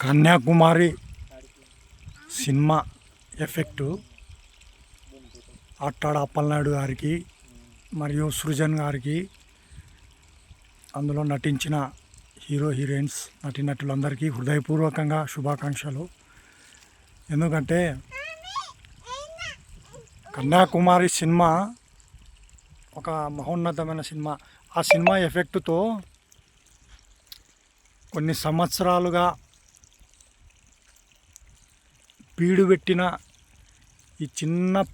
Kanyakumari cinema effect Attada Appalanaidu గారికి మరియు సృజన్ గారికి అందులో నటించిన హీరో హీరోయిన్స్ నటీనటులందరికీ హృదయపూర్వకంగా శుభాకాంక్షలు. ఎందుకంటే కన్యాకుమారి సినిమా ఒక మహోన్నతమైన సినిమా. ఆ సినిమా ఎఫెక్ట్తో కొన్ని సంవత్సరాలుగా బీడు పెట్టిన ఈ చిన్న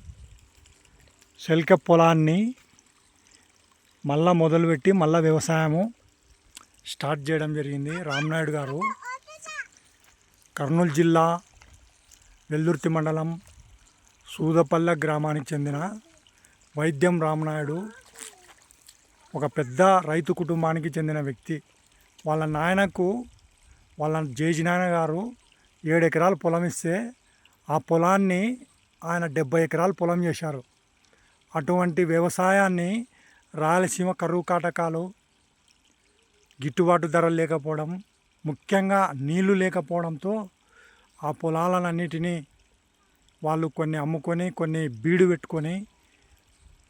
శల్క పొలాన్ని మళ్ళా మొదలుపెట్టి మళ్ళా వ్యవసాయము స్టార్ట్ చేయడం జరిగింది. రామ్నాయుడు గారు. కర్నూలు జిల్లా వెల్దుర్తి మండలం సూదపల్లె గ్రామానికి చెందిన వైద్యం రామనాయుడు ఒక పెద్ద రైతు కుటుంబానికి చెందిన వ్యక్తి. వాళ్ళ నాయనకు వాళ్ళ జేజి నాయన గారు ఏడు ఎకరాల పొలం ఇస్తే ఆ పొలాన్ని ఆయన డెబ్బై ఎకరాలు పొలం చేశారు. అటువంటి వ్యవసాయాన్ని రాయలసీమ కరువు కాటకాలు గిట్టుబాటు ధరలు లేకపోవడం ముఖ్యంగా నీళ్ళు లేకపోవడంతో ఆ పొలాలన్నిటినీ వాళ్ళు కొన్ని అమ్ముకొని కొన్ని బీడు పెట్టుకొని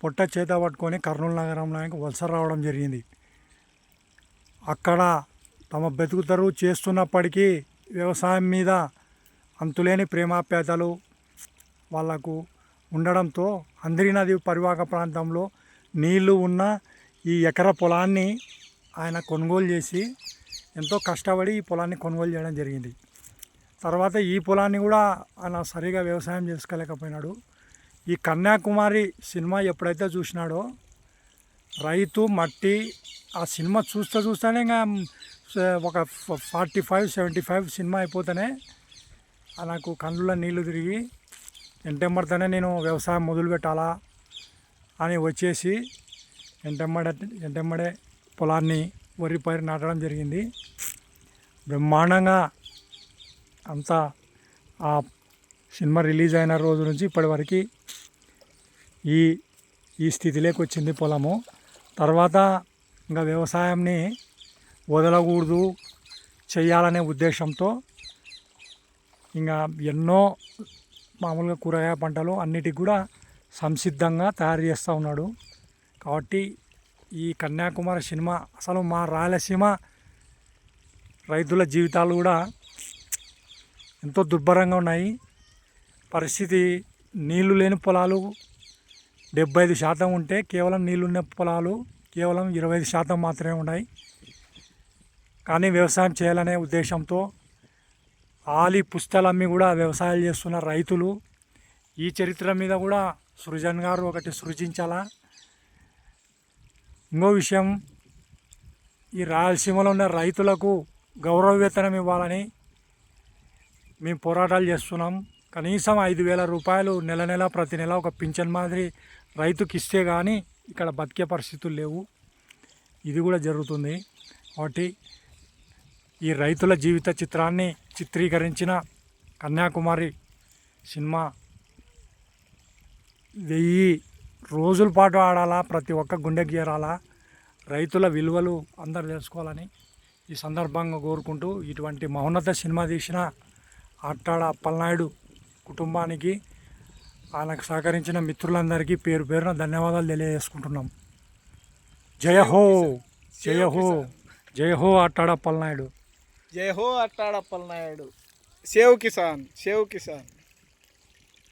పొట్ట చేత పట్టుకొని కర్నూలు నగరంలోకి వలస రావడం జరిగింది. అక్కడ తమ బతుకుతరు చేస్తున్నప్పటికీ వ్యవసాయం మీద అంతులేని ప్రేమాప్యాతలు వాళ్ళకు ఉండడంతో అందరి నది పరివాహక ప్రాంతంలో నీళ్ళు ఉన్న ఈ ఎకర పొలాన్ని ఆయన కొనుగోలు చేసి ఎంతో కష్టపడి ఈ పొలాన్ని కొనుగోలు చేయడం జరిగింది. తర్వాత ఈ పొలాన్ని కూడా ఆయన సరిగా వ్యవసాయం చేసుకోలేకపోయినాడు. ఈ కన్యాకుమారి సినిమా ఎప్పుడైతే చూసినాడో రైతు మట్టి ఆ సినిమా చూస్తూ చూస్తేనే ఇంకా ఒక forty five seventy five cinema అయిపోతేనే నాకు కళ్ళలో నీళ్ళు తిరిగి ఎంటెమ్మడితేనే నేను వ్యవసాయం మొదలు పెట్టాలా అని వచ్చేసి ఎంటెమ్మడ ఎంటెమ్మడే పొలాన్ని వరి పైరు నాటడం జరిగింది. బ్రహ్మాండంగా అంతా ఆ సినిమా రిలీజ్ అయిన రోజు నుంచి ఇప్పటి వరకు ఈ ఈ స్థితిలోకి వచ్చింది పొలము. తర్వాత ఇంకా వ్యవసాయంని వదలకూడదు చేయాలనే ఉద్దేశంతో ఇంకా ఎన్నో మామూలుగా కూరగాయ పంటలు అన్నిటికి కూడా సంసిద్ధంగా తయారు చేస్తూ ఉన్నాడు. కాబట్టి ఈ కన్యాకుమారి సినిమా అసలు మా రాయలసీమ రైతుల జీవితాలు కూడా ఎంతో దుర్భరంగా ఉన్నాయి. పరిస్థితి నీళ్ళు లేని పొలాలు డెబ్బై ఐదు శాతం ఉంటే కేవలం నీళ్ళున్న పొలాలు కేవలం ఇరవై ఐదు శాతం మాత్రమే ఉన్నాయి. కానీ వ్యవసాయం చేయాలనే ఉద్దేశంతో ఆలి పుస్తలు అమ్మి కూడా వ్యవసాయాలు చేస్తున్న రైతులు. ఈ చరిత్ర మీద కూడా సృజన్ గారు ఒకటి సృజించాలా. ఇంకో విషయం ఈ రాయలసీమలో ఉన్న రైతులకు గౌరవ వేతనం ఇవ్వాలని మేము పోరాటాలు చేస్తున్నాం. కనీసం ఐదు వేల రూపాయలు నెల నెల ప్రతి నెల ఒక పింఛన్ మాదిరి రైతుకి ఇస్తే కానీ ఇక్కడ బతికే పరిస్థితులు లేవు. ఇది కూడా జరుగుతుంది. కాబట్టి ఈ రైతుల జీవిత చిత్రాన్ని చిత్రీకరించిన కన్యాకుమారి సినిమా. వెయ్యి రోజుల పాటు ఆడాలా ప్రతి ఒక్క గుండె గీరాలా రైతుల విలువలు అందరు తెలుసుకోవాలని ఈ సందర్భంగా కోరుకుంటూ ఇటువంటి మహోన్నత సినిమా తీసిన ఆట్టాడ అప్పలనాయుడు కుటుంబానికి ఆయనకు సహకరించిన మిత్రులందరికీ పేరు పేరున ధన్యవాదాలు తెలియజేసుకుంటున్నాం. జయ హో! జయ హో! జయ హో ఆట్టాడ అప్పలనాయుడు. జై హో అట్టాడప్పల్ నాయుడు సేవ్ కిసాన్ సేవ్ కిసాన్.